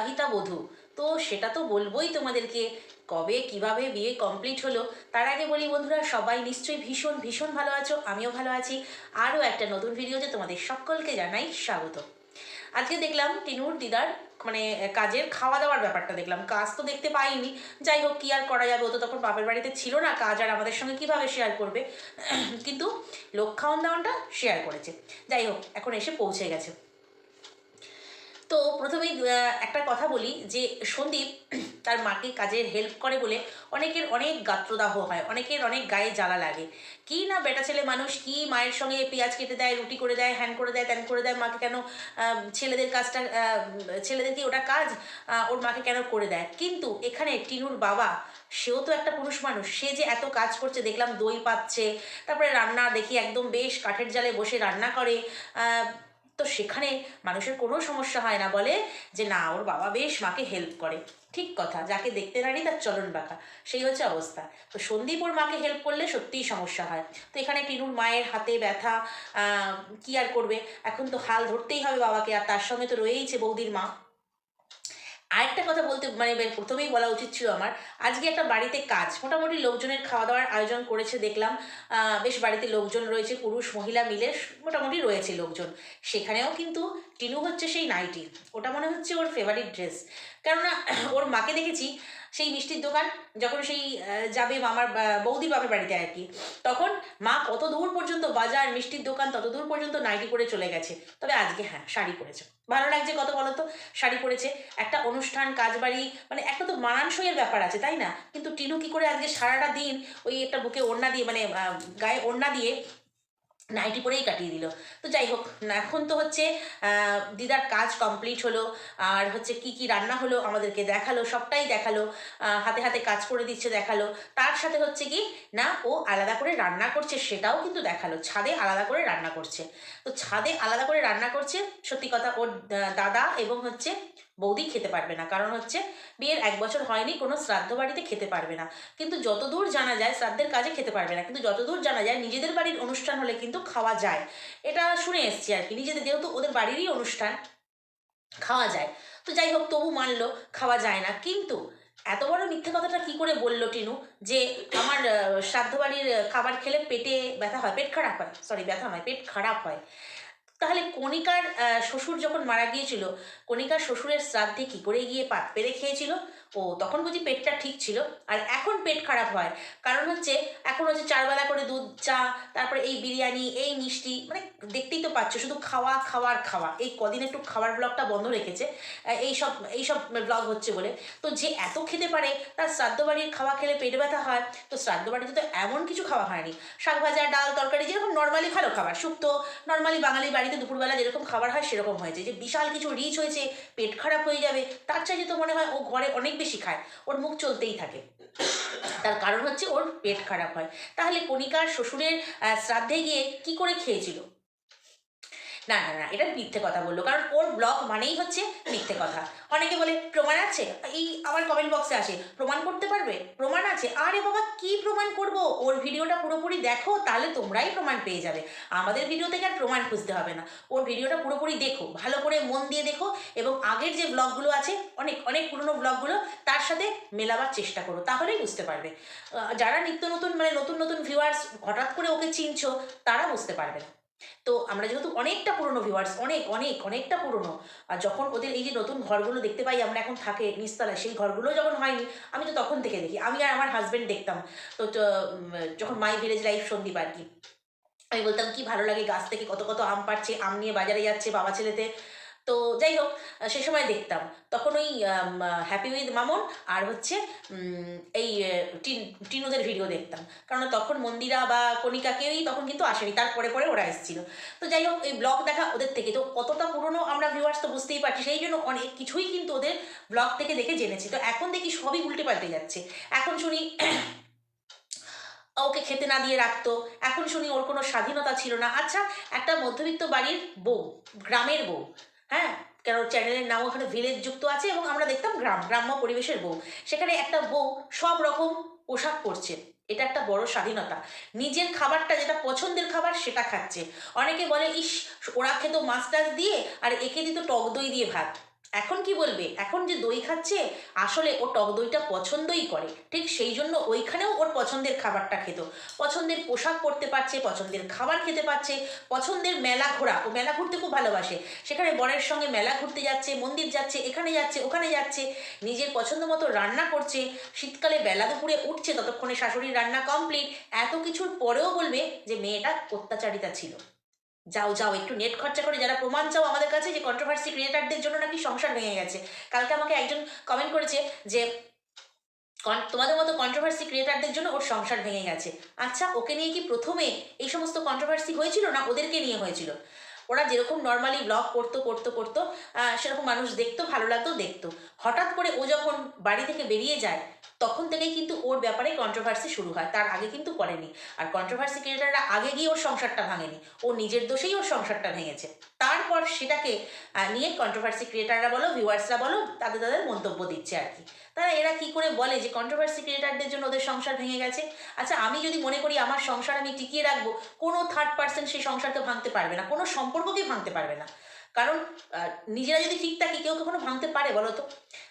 বিবাহিতা বধূ। তো সেটা তো বলবোই তোমাদেরকে। কবে, কীভাবে বিয়ে কমপ্লিট হলো, তার আগে বলি বন্ধুরা, সবাই নিশ্চয়ই ভীষণ ভীষণ ভালো আছো, আমিও ভালো আছি। আরও একটা নতুন ভিডিওতে তোমাদের সকলকে জানাই স্বাগত। আজকে দেখলাম টিনুর দিদার মানে কাজের খাওয়া দাওয়ার ব্যাপারটা দেখলাম। কাজ তো দেখতে পাইনি। যাই হোক, কি আর করা যাবে? ও তো তখন বাপের বাড়িতে ছিল না। কাজ আর আমাদের সঙ্গে কীভাবে শেয়ার করবে? কিন্তু লোক খাওয়ান দাওয়ানটা শেয়ার করেছে। যাই হোক, এখন এসে পৌঁছে গেছে। তো প্রথমেই একটা কথা বলি যে সন্দীপ তার মাকে কাজের হেল্প করে বলে অনেকের অনেক গাত্রদাহ হয়, অনেকের অনেক গায়ে জ্বালা লাগে। কি না বেটা ছেলে মানুষ, কি মায়ের সঙ্গে পেঁয়াজ কেটে দেয়, রুটি করে দেয় হ্যান করে দেয়, ত্যান করে দেয়, মাকে কেন ছেলেদের কাজটা ছেলেদের কি ওটা কাজ ওর মাকে কেন করে দেয়? কিন্তু এখানে টিনুর বাবা, সেও তো একটা পুরুষ মানুষ, সে যে এত কাজ করছে, দেখলাম দই পাচ্ছে, তারপরে রান্না দেখি একদম বেশ কাঠের জালে বসে রান্না করে তো সেখানে মানুষের কোনো সমস্যা হয় না বলে যে, না, ওর বাবা বেশ মাকে হেল্প করে। ঠিক কথা, যাকে দেখতে নারি তার চলন বাঁকা সেই হচ্ছে অবস্থা। তো সন্দীপ ওর মাকে হেল্প করলে সত্যিই সমস্যা হয়। তো এখানে টিনুর মায়ের হাতে ব্যথা কি আর করবে? এখন তো হাল ধরতেই হবে বাবাকে, আর তার সঙ্গে তো রয়েইছে বৌদির মা। আরেকটা কথা বলতে মানে প্রথমেই বলা উচিত ছিল আমার, আজকে একটা বাড়িতে কাজ, মোটামুটি লোকজনের খাওয়া দাওয়ার আয়োজন করেছে, দেখলাম বেশ বাড়িতে লোকজন রয়েছে, পুরুষ, মহিলা মিলে, মোটামুটি রয়েছে লোকজন। সেখানেও কিন্তু টিনু হচ্ছে সেই নাইটি, ওটা মনে হচ্ছে ওর ফেভারিট ড্রেস কেননা, ওর মাকে দেখেছি সেই মিষ্টির দোকান যখন সেই যাবে মামার, বা- বৌদির বাপের বাড়িতে আর কি, তখন মা কত দূর পর্যন্ত বাজার, মিষ্টির দোকান, তত দূর পর্যন্ত নাইটি করে চলে গেছে। তবে আজকে হ্যাঁ শাড়ি পরেছে। ভালো লাগছে কত বলো তো? শাড়ি পরেছে। একটা অনুষ্ঠান, কাজবাড়ি মানে একটা তো মানানসইয়ের ব্যাপার আছে, তাই না? কিন্তু টিনু কি করে আজকে সারাটা দিন ওই একটা বুকে ওড়না দিয়ে মানে গায়ে ওড়না দিয়ে নাইটি পরেই কাটিয়ে দিল। তো যাই হোক, এখন তো হচ্ছে দিদার কাজ কমপ্লিট হলো, আর হচ্ছে কি কি রান্না হলো আমাদেরকে দেখাল, সবটাই দেখাল হাতে হাতে কাজ করে দিচ্ছে দেখাল। তার সাথে হচ্ছে কি, না, ও আলাদা করে রান্না করছে সেটাও কিন্তু দেখাল, ছাদে আলাদা করে রান্না করছে। তো ছাদে আলাদা করে রান্না করছে, সত্যি কথা ওর দাদা এবং হচ্ছে বৌদি খেতে পারবে না। কারণ হচ্ছে বিয়ের এক বছর হয়নি, কোনো শ্রাদ্ধ বাড়িতে খেতে পারবে না। কিন্তু যতদূর জানা যায়, শ্রাদ্ধের কাজে খেতে পারবে না। কিন্তু যতদূর জানা যায়, নিজেদের বাড়ির অনুষ্ঠান হলে কিন্তু খাওয়া যায়। এটা শুনে এসছি আর কি, নিজেদের যেহেতু ওদের বাড়িরই অনুষ্ঠান, খাওয়া যায়। তো যাই হোক, তবু মানলো, খাওয়া যায় না। কিন্তু এত বড় মিথ্যে কথাটা কি করে বলল টিনু? যে আমার শ্রাদ্ধ বাড়ির খাবার খেলে পেটে ব্যথা হয়, পেট খারাপ হয় সরি ব্যথা নয়, পেট খারাপ হয়। তাহলে কণিকার শ্বশুর যখন মারা গিয়েছিল, কণিকার শ্বশুরের শ্রাদ্ধে কি করে গিয়ে পাত পেরে খেয়েছিল? ও তখন বুঝি পেটটা ঠিক ছিল। আর এখন পেট খারাপ হয়। কারণ হচ্ছে, এখন হচ্ছে চারবেলা করে দুধ, চা, তারপরে এই বিরিয়ানি, এই মিষ্টি মানে দেখতেই তো পাচ্ছ, শুধু খাওয়া, খাওয়ার খাওয়া। এই কদিন একটু খাওয়ার ব্লগটা বন্ধ রেখেছে। এই সব এই সব ব্লগ হচ্ছে বলে। তো যে এত খেতে পারে, তার শ্রাদ্ধ বাড়ির খাওয়া খেলে পেট ব্যথা হয়। তো শ্রাদ্ধ বাড়িতে তো এমন কিছু খাওয়া হয়নি। শাক ভাজা, ডাল, তরকারি, যেরকম নর্মালি ভালো খাবার। শুক্তো নর্মালি বাঙালি বাড়িতে দুপুরবেলা যেরকম খাবার হয়, সেরকম হয়েছে। যে বিশাল কিছু রিচ হয়েছে, পেট খারাপ হয়ে যাবে, তার চাইতে তো মনে হয় ও ঘরে অনেক বেশি খায়। ওর মুখ চলতেই থাকে। তার কারণ হচ্ছে ওর পেট খারাপ হয়। তাহলে কণিকার শ্বশুরের শ্রাদ্ধে গিয়ে কি করে খেয়েছিল? না না না, এটা মিথ্যে কথা বলল। কারণ ওর ব্লগ মানেই হচ্ছে মিথ্যে কথা। অনেকে বলে, প্রমাণ আছে? এই আমার কমেন্ট বক্সে আসে, প্রমাণ করতে পারবে? প্রমাণ আছে। আরে বাবা, কি প্রমাণ করব? ওর ভিডিওটা পুরোপুরি দেখো, তাহলে তোমরাই প্রমাণ পেয়ে যাবে। আমাদের ভিডিও থেকে আর প্রমাণ খুঁজতে হবে না। ওর ভিডিওটা পুরোপুরি দেখো, ভালো করে মন দিয়ে দেখো এবং আগের যে ব্লগগুলো আছে, অনেক অনেক পুরনো ব্লগগুলো তার সাথে মেলাবার চেষ্টা করো, তাহলেই বুঝতে পারবে। যারা নিত্য নতুন মানে নতুন নতুন ভিউয়ার্স হঠাৎ করে ওকে চিনছো, তারা বুঝতে পারবে না। তো আমরা যেহেতু অনেকটা পুরনো ভিউয়ার্স অনেক অনেক অনেকটা পুরনো আর যখন ওদের এই যে নতুন ঘরগুলো দেখতে পাই আমরা এখন থাকে নিচতলায় সেই ঘরগুলো যখন হয়নি আমি তো তখন থেকে দেখি। আমি আর আমার হাজব্যান্ড দেখতাম। তো তো, যখন মাই ভিলেজ লাইফ সন্দীপ আর কি আমি বলতাম কি ভালো লাগে গাছ থেকে কত কত আম পাড়ছে আম নিয়ে বাজারে যাচ্ছে বাবা ছেলেতে। তো যাই হোক সে সময় দেখতাম। তখন ওই হ্যাপি উইথ মামন আর হচ্ছে এই টিনুদের ভিডিও দেখতাম। কারণ তখন মন্দিরা বা কণিকা কেউই তখন কিন্তু আসেনি। তারপরে পরে ওরা এসেছিল। তো যাই হোক, এই ব্লগ দেখা ওদের থেকে। তো কতটা পুরনো আমরা ভিউয়ার্স তো বুঝতেই পারছি। সেই জন্য অনেক কিছুই কিন্তু ওদের ব্লগ থেকে দেখে জেনেছি। তো এখন দেখি সবই উল্টে পাল্টে যাচ্ছে। এখন শুনি, ওকে খেতে না দিয়ে রাখতো। এখন শুনি ওর কোনো স্বাধীনতা ছিল না। আচ্ছা একটা মধ্যবিত্ত বাড়ির বউ, গ্রামের বউ। হ্যাঁ? কেন চ্যানেলের নাম ওখানে ভিলেজ যুক্ত আছে এবং আমরা দেখতাম গ্রাম, গ্রাম্য পরিবেশের বউ। সেখানে একটা বউ সব রকম পোশাক পরছে। এটা একটা বড় স্বাধীনতা। নিজের খাবারটা যেটা পছন্দের খাবার সেটা খাচ্ছে। অনেকে বলে, ইস, ওরা খেত মাছ টাছ দিয়ে, আর একে দিত টক দই দিয়ে ভাত। এখন কি বলবে? এখন যে দই খাচ্ছে, আসলে ও টক দইটা পছন্দই করে। ঠিক সেই জন্য ওইখানেও ওর পছন্দের খাবারটা খেত। পছন্দের পোশাক পরতে পারছে, পছন্দের খাবার খেতে পারছে, পছন্দের মেলা ঘোরা। ও মেলা ঘুরতে খুব ভালোবাসে। সেখানে বরের সঙ্গে মেলা ঘুরতে যাচ্ছে, মন্দির যাচ্ছে, এখানে যাচ্ছে, ওখানে যাচ্ছে। নিজের পছন্দ মতো রান্না করছে। শীতকালে বেলা দুপুরে উঠছে, ততক্ষণে শাশুড়ির রান্না কমপ্লিট এত কিছুর পরেও বলবে যে মেয়েটা অত্যাচারিতা ছিল। যাও যাও, একটু নেট খরচা করে যারা প্রমাণ চাও আমাদের কাছে যে কন্ট্রোভার্সি ক্রিয়েটারদের জন্য নাকি সংসার ভেঙে গেছে। কালকে আমাকে একজন কমেন্ট করেছে যে তোমাদের মতো কন্ট্রোভার্সি ক্রিয়েটারদের জন্য ওর সংসার ভেঙে গেছে। আচ্ছা ওকে নিয়ে কি প্রথমে এই সমস্ত কন্ট্রোভার্সি হয়েছিল না ওদেরকে নিয়ে হয়েছিল? ওরা যেরকম নর্মালি ব্লগ করতো করতো করতো সেরকম মানুষ দেখতো, ভালো লাগতো, দেখতো। হঠাৎ করে ও যখন বাড়ি থেকে বেরিয়ে যায় তখন থেকেই কিন্তু ওর ব্যাপারে কন্ট্রোভার্সি শুরু হয়, তার আগে কিন্তু করেনি। আর কন্ট্রোভার্সি ক্রিয়েটাররা আগে গিয়ে ওর সংসারটা ভাঙেনি, ও নিজের দোষেই ওর সংসারটা ভেঙেছে। তারপর সেটাকে নিয়ে কন্ট্রোভার্সি ক্রিয়েটাররা বলো ভিউয়ার্সরা বলো, তাদের তাদের মন্তব্য দিচ্ছে আর কি। তারা এরা কি করে বলে যে কন্ট্রোভার্সি ক্রিয়েটারদের জন্য ওদের সংসার ভেঙে গেছে? আচ্ছা আমি যদি মনে করি আমার সংসার আমি টিকিয়ে রাখব, কোনো থার্ড পার্সন সেই সংসারকে ভাঙতে পারবে না, কোনো সম্পর্ককেই ভাঙতে পারবে না। কারণ নিজেরা যদি ঠিক থাকি, কেউ কখনো ভাঙতে পারে বলো তো?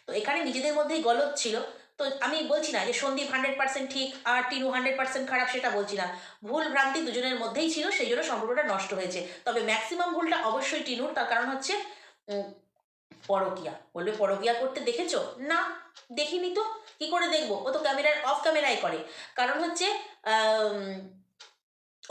তো এখানে নিজেদের মধ্যেই গলত ছিল। তো আমি বলছি না যে সন্দীপ হান্ড্রেড পার্সেন্ট ঠিক আর টিনু হান্ড্রেড পার্সেন্ট খারাপ সেটা বলছি না। ভুল ভ্রান্তি দুজনের মধ্যেই ছিল সেই জন্য সম্পর্কটা নষ্ট হয়েছে। তবে ম্যাক্সিমাম ভুলটা অবশ্যই টিনুর, তার কারণ হচ্ছে পরকিয়া। বলবে পরকিয়া করতে দেখেছ? না, দেখিনি তো। কি করে দেখব? ও তো ক্যামেরার অফ ক্যামেরাই করে। কারণ হচ্ছে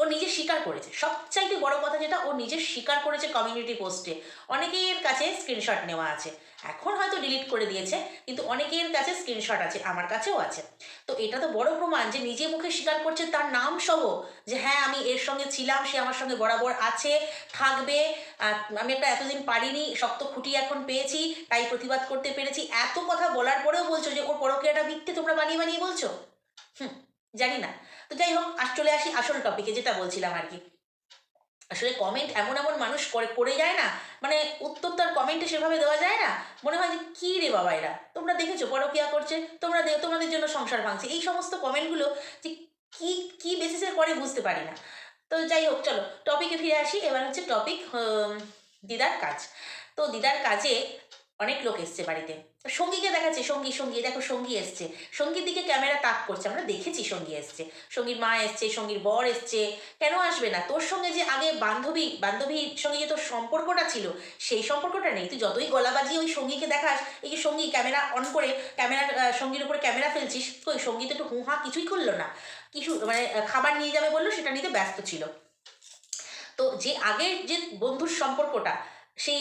ও নিজে স্বীকার করেছে। সবচাইতে বড় কথা যেটা, ও নিজে স্বীকার করেছে কমিউনিটি পোস্টে অনেকের কাছে স্ক্রিনশট নেওয়া আছে। এখন হয়তো ডিলিট করে দিয়েছে, কিন্তু অনেকের কাছে স্ক্রিনশট আছে, আমার কাছেও আছে। তো এটা তো বড় প্রমাণ যে নিজে মুখে স্বীকার করছে তার নাম সহ যে হ্যাঁ আমি এর সঙ্গে ছিলাম, সে আমার সঙ্গে বরাবর আছে, থাকবে আমি একটা এতদিন পারিনি, শক্ত খুঁটি এখন পেয়েছি, তাই প্রতিবাদ করতে পেরেছি। এত কথা বলার পরেও বলছো যে ওর পরকে পরকীয়াটা মিথ্যে তোমরা বানিয়ে বানিয়ে বলছো? হুম, জানি না। তো যাই হোক, আজ চলে আসি আসল টপিকে যেটা বলছিলাম আর কি। আসলে কমেন্ট এমন এমন মানুষ করে করে যায় না মানে উত্তর তার কমেন্টে সেভাবে দেওয়া যায় না। মনে হয় যে, কী রে বাবা এরা? তোমরা দেখেছ পরকিয়া করছে, তোমরা তোমাদের জন্য সংসার ভাঙছে। এই সমস্ত কমেন্টগুলো যে, কি কি বেসিসে করে বুঝতে পারি না। তো যাই হোক, চলো টপিকে ফিরে আসি। এবার হচ্ছে টপিক দিদার কাজ। তো দিদার কাজে অনেক লোক এসছে বাড়িতে। সঙ্গীকে দেখাচ্ছে, সঙ্গী সঙ্গী, দেখো সঙ্গী এসছে। সঙ্গীর দিকে ক্যামেরা তাক করছে, আমরা দেখেছি সঙ্গী এসছে। সঙ্গীর মা এসছে, সঙ্গীর বর এসছে। কেন আসবে না? তোর সঙ্গে যে আগে বান্ধবী বান্ধবীর সঙ্গে যে তোর সম্পর্কটা ছিল, সেই সম্পর্কটা নেই। তুই যতই গলা বাজিয়ে ওই সঙ্গীকে দেখাস, এই যে সঙ্গী ক্যামেরা অন করে ক্যামেরার সঙ্গীর উপরে ক্যামেরা ফেলছিস, তো ওই সঙ্গীতে একটু হুঁ হাঁ কিছুই করল না। কিছু মানে খাবার নিয়ে যাবে বলল, সেটা নিতে ব্যস্ত ছিল। তো যে আগের যে বন্ধুর সম্পর্কটা সেই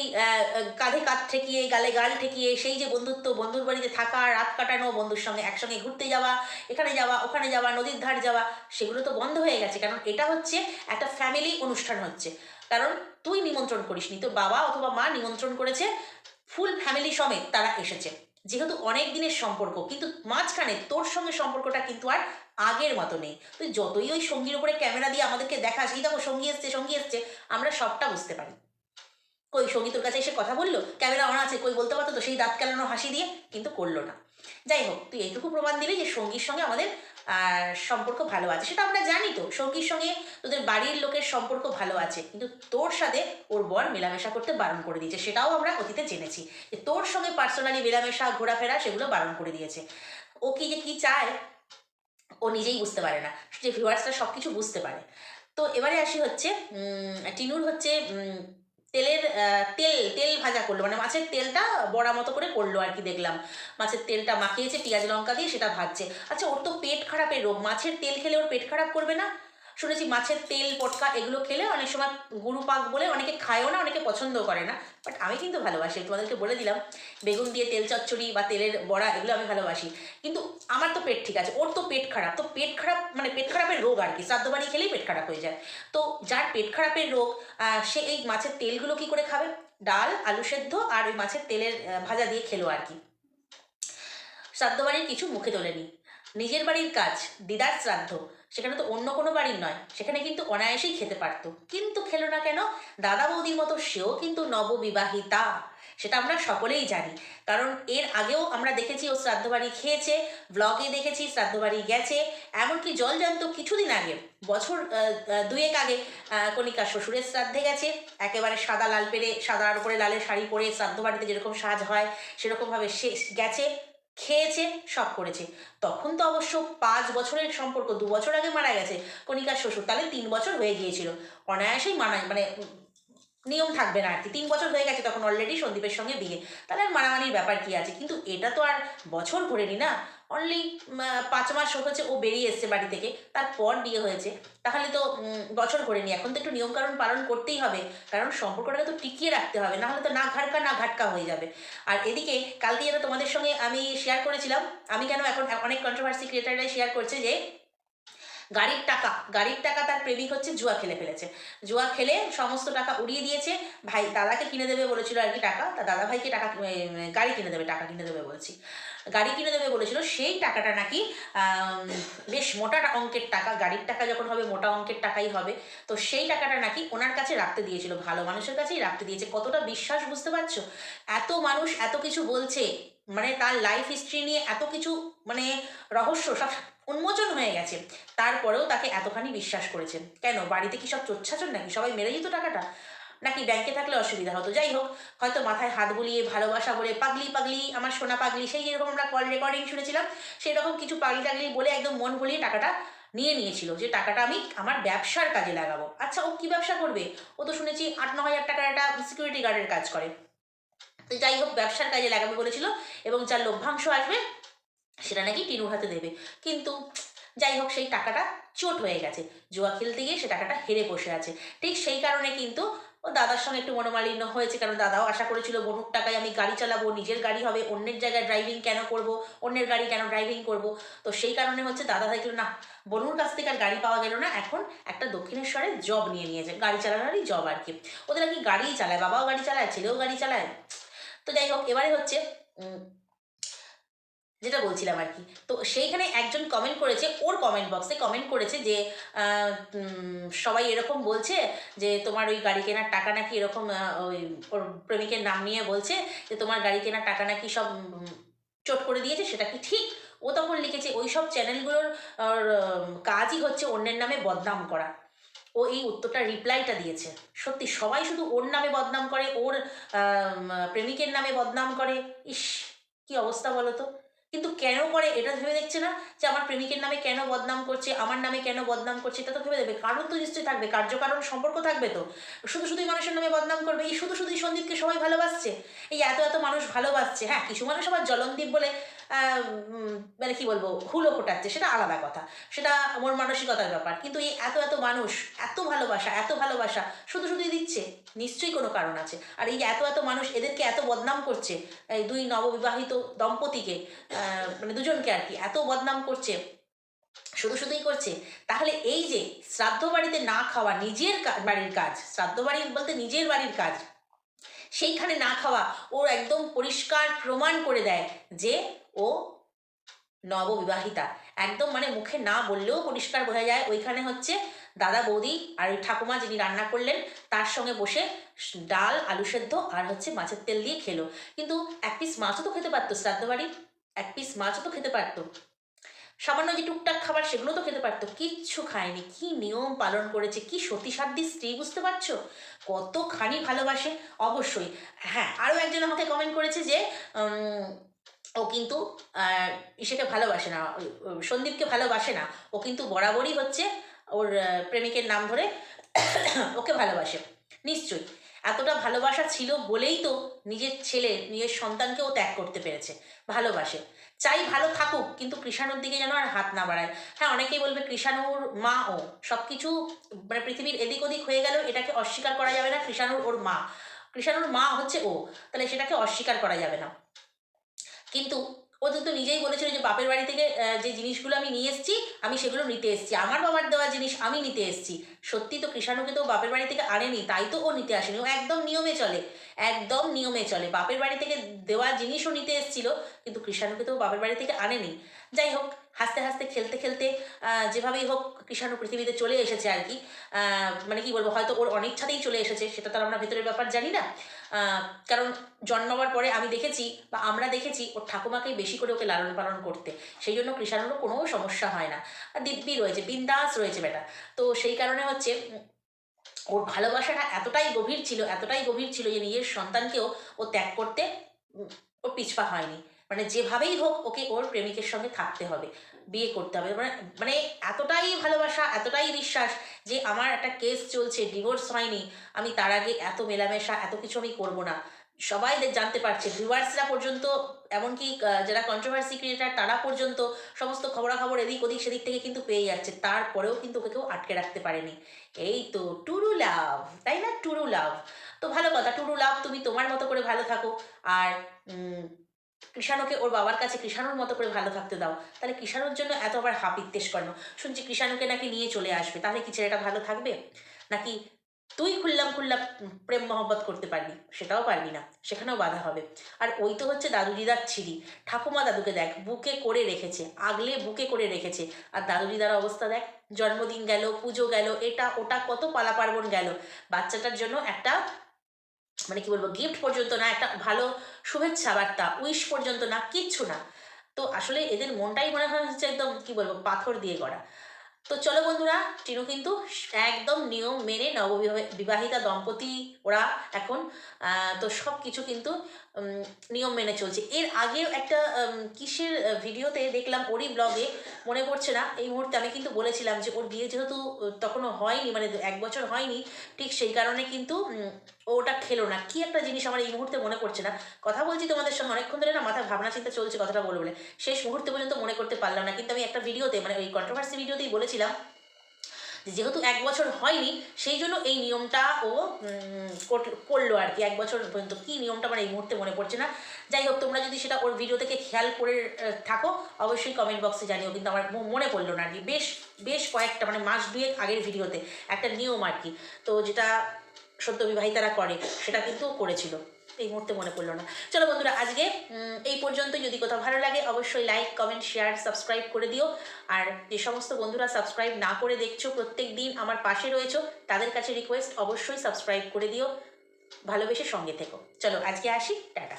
কাঁধে কাঁধ ঠেকিয়ে, গালে গাল ঠেকিয়ে, সেই যে বন্ধুত্ব, বন্ধুর বাড়িতে থাকা, রাত কাটানো, বন্ধুর সঙ্গে একসঙ্গে ঘুরতে যাওয়া, এখানে যাওয়া, ওখানে যাওয়া, নদীর ধার যাওয়া, সেগুলো তো বন্ধ হয়ে গেছে। কারণ এটা হচ্ছে একটা ফ্যামিলি অনুষ্ঠান হচ্ছে। কারণ তুই নিমন্ত্রণ করিসনি, তোর বাবা অথবা মা নিমন্ত্রণ করেছে ফুল ফ্যামিলি সমেত তারা এসেছে। যেহেতু অনেক দিনের সম্পর্ক, কিন্তু মাঝখানে তোর সঙ্গে সম্পর্কটা কিন্তু আর আগের মতো নেই। তুই যতই ওই সঙ্গীর উপরে ক্যামেরা দিয়ে আমাদেরকে দেখাস, এই দেখো সঙ্গী এসছে সঙ্গী এসছে, আমরা সবটা বুঝতে পারি। কই সঙ্গী তোর কাছে এসে কথা বলল? ক্যামেরা অন আছে, কই বলতে পারতো তো সেই দাঁত কেলানো হাসি দিয়ে, কিন্তু করল না। যাই হোক, তুই এইটুকু প্রমাণ দিলি যে সঙ্গীর সঙ্গে আমাদের সম্পর্ক ভালো আছে। সেটা আমরা জানি তো, সঙ্গীর সঙ্গে তোদের বাড়ির লোকের সম্পর্ক ভালো আছে। কিন্তু তোর সাথে ওর বর মেলামেশা করতে বারণ করে দিয়েছে, সেটাও আমরা অতীতে জেনেছি। যে তোর সঙ্গে পার্সোনালি মেলামেশা, ঘোরাফেরা সেগুলো বারণ করে দিয়েছে। ও কি যে কি চায়, ও নিজেই বুঝতে পারে না। যে ভিউয়ার্সরা সব কিছু বুঝতে পারে। তো এবারে আসি হচ্ছে টিনুর হচ্ছে তেলের তেল তেল ভাজা করল। মানে মাছের তেলটা বড়া মতো করে করল আর কি দেখলাম। মাছের তেলটা মাখিয়েছে, পেঁয়াজ, লঙ্কা দিয়ে সেটা ভাজছে। আচ্ছা ওর তো পেট খারাপের রোগ। মাছের তেল খেলে ওর পেট খারাপ করবে না? শুনেছি মাছের তেল পটকা এগুলো খেলে অনেক সময় গুরু পাক বলে অনেকে খায়ও না, অনেকে পছন্দও করে না। বাট আমি কিন্তু ভালোবাসি, তোমাদেরকে বলে দিলাম, বেগুন দিয়ে তেল চচ্চড়ি বা তেলের বড়া এগুলো আমি ভালোবাসি। কিন্তু আমার তো পেট ঠিক আছে, ওর তো পেট খারাপ। তো পেট খারাপ মানে পেট খারাপের রোগ আর কি, শ্রাদ্ধ বাড়ি খেলেই পেট খারাপ হয়ে যায়। তো যার পেট খারাপের রোগ সে এই মাছের তেলগুলো কি করে খাবে? ডাল, আলু সেদ্ধ আর ওই মাছের তেলের ভাজা দিয়ে খেলো আর কি। শ্রাদ্ধ বাড়ির কিছু মুখে তোলেনি। নিজের বাড়ির কাজ, দিদার শ্রাদ্ধ। সেখানে তো অন্য কোনো বাড়ির নয়। সেখানে কিন্তু অনায়াসেই খেতে পারতো। কিন্তু খেলো না কেন? দাদা বৌদির মতো সেও কিন্তু নববিবাহিতা। সেটা আমরা সকলেই জানি। কারণ এর আগেও আমরা দেখেছি ও শ্রাদ্ধ বাড়ি খেয়েছে ব্লগে দেখেছি শ্রাদ্ধ বাড়ি গেছে। এমনকি জল জানত কিছুদিন আগে, বছর দুয়েক আগে কণিকা শ্বশুরের শ্রাদ্ধে গেছে। একেবারে সাদা লাল পেরে সাদার উপরে লালের শাড়ি পরে শ্রাদ্ধ বাড়িতে যেরকম সাজ হয়, সেরকমভাবে সে গেছে। খেয়েছে, সব করেছে। তখন তো অবশ্য পাঁচ বছরের সম্পর্ক, দু বছর আগে মারা গেছে কণিকার শ্বশুর। তাহলে তিন বছর হয়ে গিয়েছিল। অনায়াসেই মানা মানে নিয়ম থাকবে না আর কি তিন বছর হয়ে গেছে তখন অলরেডি সন্দীপের সঙ্গে বিয়ে। তাহলে আর মানামানির ব্যাপার কি আছে? কিন্তু এটা তো আর বছর ঘোরেনি না? অনলি পাঁচ মাস হয়েছে, ও বেরিয়ে এসছে বাড়ি থেকে, তারপর বিয়ে হয়েছে। তাহলে তো বছর ঘোরেনি এখন তো একটু নিয়মকানুন পালন করতেই হবে। কারণ সম্পর্কটাকে তো টিকিয়ে রাখতে হবে নাহলে তো না ঘাটকা না ঘাটকা হয়ে যাবে। আর এদিকে কালকে যেটা তোমাদের সঙ্গে আমি শেয়ার করেছিলাম। আমি কেন এখন অনেক কন্ট্রোভার্সি ক্রিয়েটাররাই শেয়ার করছে যে গাড়ির টাকা গাড়ির টাকা তার প্রেমিক হচ্ছে জুয়া খেলে ফেলেছে। জুয়া খেলে সমস্ত টাকা উড়িয়ে দিয়েছে। ভাই দাদাকে কিনে দেবে বলেছিল আর কি টাকা, তা দাদা ভাইকে টাকা গাড়ি কিনে দেবে, টাকা কিনে দেবে বলছি। গাড়ি কিনে দেবে বলেছিল, সেই টাকাটা নাকি বেশ মোটা অঙ্কের টাকা, গাড়ির টাকা যখন হবে মোটা অঙ্কের টাকাই হবে, তো সেই টাকাটা নাকি ওনার কাছে রাখতে দিয়েছিল, ভালো মানুষের কাছেই রাখতে দিয়েছে। কতটা বিশ্বাস বুঝতে পারছ? এত মানুষ এত কিছু বলছে মানে তার লাইফ হিস্ট্রি নিয়ে এত কিছু মানে রহস্য, সব উন্মোচন হয়ে গেছে। তারপরেও তাকে এতখানি বিশ্বাস করেছেন। কেন? বাড়িতে কি সব চোচ্ছাচর নাকি? সবাই মেরে দিত টাকাটা? নাকি ব্যাংকে থাকলে অসুবিধা হতো? যাই হোক, হয়তো মাথায় হাত বুলিয়ে ভালোবাসা বলে পাগলি পাগলি, আমার সোনা পাগলি, সেই যেরকম আমরা কল রেকর্ডিং শুনেছিলাম সেই রকম কিছু পাগলি টাগলি বলে একদম মন ভুলিয়ে টাকাটা নিয়ে নিয়েছিল যে টাকাটা আমি আমার ব্যবসার কাজে লাগাবো। আচ্ছা ও কি ব্যবসা করবে? ও তো শুনেছি আট ন হাজার টাকার একটা সিকিউরিটি গার্ডের কাজ করে। তো যাই হোক, ব্যবসার কাজে লাগাবে বলেছিল এবং যার লভ্যাংশ আসবে সেটা নাকি টিনুর হাতে দেবে। কিন্তু যাই হোক, সেই টাকাটা চোট হয়ে গেছে। জুয়া খেলতে গিয়ে সে টাকাটা হেরে বসে আছে। ঠিক সেই কারণে কিন্তু ও দাদার সঙ্গে একটু মনোমালিন্য হয়েছে, কারণ দাদাও আশা করেছিল, বনুর টাকায় আমি গাড়ি চালাবো, নিজের গাড়ি হবে, অন্যের জায়গায় ড্রাইভিং কেন করব, অন্যের গাড়ি কেন ড্রাইভিং করব? তো সেই কারণে হচ্ছে দাদা দেখল, না, বনুর কাছ থেকে আর গাড়ি পাওয়া গেল না, এখন একটা দক্ষিণেশ্বরে জব নিয়ে নিয়েছে, গাড়ি চালানোরই জব আর কি। ওদের নাকি গাড়িই চালায়, বাবাও গাড়ি চালায়, ছেলেও গাড়ি চালায়। তো যাই হোক, এবারে হচ্ছে যেটা বলছিলাম আর কি। তো সেইখানে একজন কমেন্ট করেছে, ওর কমেন্ট বক্সে কমেন্ট করেছে যে সবাই এরকম বলছে যে, তোমার ওই গাড়ি কেনার টাকা নাকি এরকম ওই ওর প্রেমিকের নাম নিয়ে বলছে যে, তোমার গাড়ি কেনার টাকা নাকি সব চোট করে দিয়েছে, সেটা কি ঠিক? ও তখন লিখেছে, ওই সব চ্যানেলগুলোর কাজই হচ্ছে অন্যের নামে বদনাম করা। ও এই উত্তরটা রিপ্লাইটা দিয়েছে। সত্যি, সবাই শুধু ওর নামে বদনাম করে, ওর প্রেমিকের নামে বদনাম করে। ইস, কি অবস্থা বলো তো? কিন্তু কেন করে এটা ভেবে দেখছে না যে আমার প্রেমিকের নামে কেন বদনাম করছে, আমার নামে কেন বদনাম করছে, এটা তো ভেবে দেবে কারণ তো নিশ্চয়ই থাকবে কার্যকারণ সম্পর্ক থাকবে তো। শুধু শুধুই মানুষের নামে বদনাম করবে, এই শুধু শুধুই সন্দীপকে সবাই ভালোবাসছে। এই এত এত মানুষ ভালোবাসছে। হ্যাঁ কিছু মানুষ আবার জলনদীপ বলে মানে কি বলব, হুলো ফোটাচ্ছে, সেটা আলাদা কথা। সেটা মন মানসিকতার ব্যাপার। কিন্তু এই এত এত মানুষ, এত ভালোবাসা এত ভালোবাসা, শুধু শুধুই দিচ্ছে। নিশ্চয়ই কোনো কারণ আছে। আর এই এত এত মানুষ, এদেরকে এত বদনাম করছে, এই দুই নববিবাহিত দম্পতিকে মানে দুজনকে আর কি, এত বদনাম করছে, শুধু শুধুই করছে, তাহলে এই যে শ্রাদ্ধ বাড়িতে না খাওয়া নিজের বাড়ির কাজ, শ্রাদ্ধ বাড়ি বলতে নিজের বাড়ির কাজ, সেইখানে না খাওয়া ওর একদম পরিষ্কার প্রমাণ করে দেয় যে ও নববিবাহিতা। একদম মানে মুখে না বললেও পরিষ্কার বোঝা যায়, ওইখানে হচ্ছে দাদা, বৌদি আর ওই ঠাকুমা যিনি রান্না করলেন, তার সঙ্গে বসে ডাল, আলু সেদ্ধ আর হচ্ছে মাছের তেল দিয়ে খেলো। কিন্তু এক পিস মাছও তো খেতে পারতো শ্রাদ্ধ বাড়ির এক পিস মাছও তো খেতে পারতো। সামান্য যে টুকটাক খাবার সেগুলো তো খেতে পারতো। কিচ্ছু খায়নি, কি নিয়ম পালন করেছে, কি সতীসাধ্যী স্ত্রী বুঝতে পারছ? কতখানি ভালোবাসে। অবশ্যই হ্যাঁ আরও একজন আমাকে কমেন্ট করেছে যে ও কিন্তু ইসেকে ভালোবাসে না সন্দীপকে ভালোবাসে না, ও কিন্তু বরাবরই হচ্ছে ওর প্রেমিকের নাম ধরে ওকে ভালোবাসে। নিশ্চয়ই, এতটা ভালোবাসা ছিল বলেই তো নিজের ছেলে, নিজের সন্তানকেও ত্যাগ করতে পেরেছে, ভালোবাসে। চাই ভালো থাকুক, কিন্তু কৃষাণুর দিকে যেন আর হাত না বাড়ায়। হ্যাঁ অনেকেই বলবে কৃষাণুর মা ও সব কিছু মানে পৃথিবীর এদিক ওদিক হয়ে গেল এটাকে অস্বীকার করা যাবে না কৃষাণুর ওর মা। কৃষাণুর মা হচ্ছে ও, তাহলে সেটাকে অস্বীকার করা যাবে না। কিন্তু ও তো নিজেই বলেছিল যে বাপের বাড়ি থেকে যে জিনিসগুলো আমি নিয়ে এসেছি, আমি সেগুলো নিতে এসেছি। আমার বাবার দেওয়া জিনিস আমি নিতে এসেছি। সত্যি তো কৃষাণুকে তো বাপের বাড়ি থেকে আনেনি, তাই তো ও নিতে আসেনি। ও একদম নিয়মে চলে, একদম নিয়মে চলে। বাপের বাড়ি থেকে দেওয়া জিনিসও নিতে এসেছিল, কিন্তু কৃষাণুকে তো বাপের বাড়ি থেকে আনেনি। যাই হোক হাসতে হাসতে, খেলতে খেলতে যেভাবেই হোক কৃষাণু পৃথিবীতে চলে এসেছে আর কি। মানে কি বলব, হয়তো ওর অনিচ্ছাতেই চলে এসেছে, সেটা তো আমরা ভেতরের ব্যাপার জানি না। কারণ জন্মাবার পরে আমি দেখেছি বা আমরা দেখেছি ওর ঠাকুমাকেই বেশি করে ওকে লালন পালন করতে। সেই জন্য কৃষাণুরও কোনো সমস্যা হয় না। দিব্যি রয়েছে, বিন্দাস রয়েছে বেটা। তো সেই কারণে হচ্ছে ওর ভালোবাসাটা এতটাই গভীর ছিল, এতটাই গভীর ছিল যে নিজের সন্তানকেও ও ত্যাগ করতে ওর পিছপা হয়নি। মানে যেভাবেই হোক ওকে ওর প্রেমিকের সঙ্গে থাকতে হবে, বিয়ে করতে হবে। মানে মানে এতটাই ভালোবাসা, এতটাই বিশ্বাস যে আমার একটা কেস চলছে ডিভোর্স হয়নি, আমি তার আগে এত মেলামেশা, এত কিছু আমি করব না। সবাই জানতে পারছে ভিউয়ার্সরা পর্যন্ত, এমনকি যারা কন্ট্রোভার্সি ক্রিয়েটার তারা পর্যন্ত সমস্ত খবরাখবর এদিক ওদিক সেদিক থেকে কিন্তু পেয়ে যাচ্ছে। তারপরেও কিন্তু ওকে কেউ আটকে রাখতে পারেনি। এই তো টুরু লাভ, তাই না? True love. তো ভালো কথা, টুরু লাভ, তুমি তোমার মতো করে ভালো থাকো। আর কৃষাণুকে ওর বাবার কাছে কৃষাণুর মতো করে ভালো থাকতে দাও। তাহলে কৃষাণুর জন্য এত আবার হাপিত্তেশ করানো শুনছি কৃষাণুকে নাকি নিয়ে চলে আসবে। তাহলে কি ছেলেটা ভালো থাকবে? নাকি তুই খুললাম খুললাম প্রেম মহব্বত করতে পারবি? সেটাও পারবি না। সেখানেও বাধা হবে। আর ওই তো হচ্ছে দাদু দিদার ছিরি ঠাকুমা দাদুকে দেখ, বুকে করে রেখেছে, আগলে বুকে করে রেখেছে। আর দাদু দিদার অবস্থা দেখ, জন্মদিন গেল, পুজো গেল, এটা ওটা কত পালা পার্বণ গেল। বাচ্চাটার জন্য একটা মানে কি বলব গিফট পর্যন্ত না, একটা ভালো শুভেচ্ছা, বার্তা উইশ পর্যন্ত না, কিচ্ছু না। তো আসলে এদের মনটাই মনে হয় হচ্ছে একদম কি বলব, পাথর দিয়ে গড়া। তো চলো বন্ধুরা, টিনু কিন্তু একদম নিয়ম মেনে নববিবাহ- বিবাহিতা দম্পতি ওরা এখন তো সব কিছু কিন্তু নিয়ম মেনে চলছে। এর আগেও একটা কিসের ভিডিওতে দেখলাম, ওরই ব্লগে মনে পড়ছে না, এই মুহূর্তে আমি কিন্তু বলেছিলাম যে ওর বিয়ে যেহেতু তখনও হয়নি মানে এক বছর হয়নি, ঠিক সেই কারণে কিন্তু ওটা খেলো না। কি একটা জিনিস আমার এই মুহূর্তে মনে পড়ছে না। কথা বলছি তোমাদের সঙ্গে অনেকক্ষণ ধরে না মাথায় ভাবনা চিন্তা চলছে কথাটা বলে বলে। শেষ মুহূর্তে পর্যন্ত মনে করতে পারলাম না, কিন্তু আমি একটা ভিডিওতে মানে ওই কন্ট্রোভার্সি ভিডিওতেই বলেছিলাম যেহেতু এক বছর হয়নি, সেই জন্য এই নিয়মটা ও করল আর কি। এক বছর পর্যন্ত। কি নিয়মটা আমার এই মুহূর্তে মনে পড়ছে না? যাই হোক, তোমরা যদি সেটা ওর ভিডিও থেকে খেয়াল করে থাকো, অবশ্যই কমেন্ট বক্সে জানিও। কিন্তু আমার মনে পড়ল না আর কি। বেশ বেশ কয়েকটা মানে মাস দুয়েক আগের ভিডিওতে একটা নিয়ম আর কি। তো যেটা সদ্য বিবাহিতারা করে, সেটা কিন্তু করেছিল। এই মুহূর্তে মনে পড়ল না। চলো বন্ধুরা, আজকে এই পর্যন্ত যদি কোথাও ভালো লাগে, অবশ্যই লাইক কমেন্ট শেয়ার সাবস্ক্রাইব করে দিও। আর যে সমস্ত বন্ধুরা সাবস্ক্রাইব না করে দেখছ, প্রত্যেক দিন আমার পাশে রয়েছো, তাদের কাছে রিকোয়েস্ট অবশ্যই সাবস্ক্রাইব করে দিও। ভালোবেসে সঙ্গে থেকো। চলো, আজকে আসি। টাটা।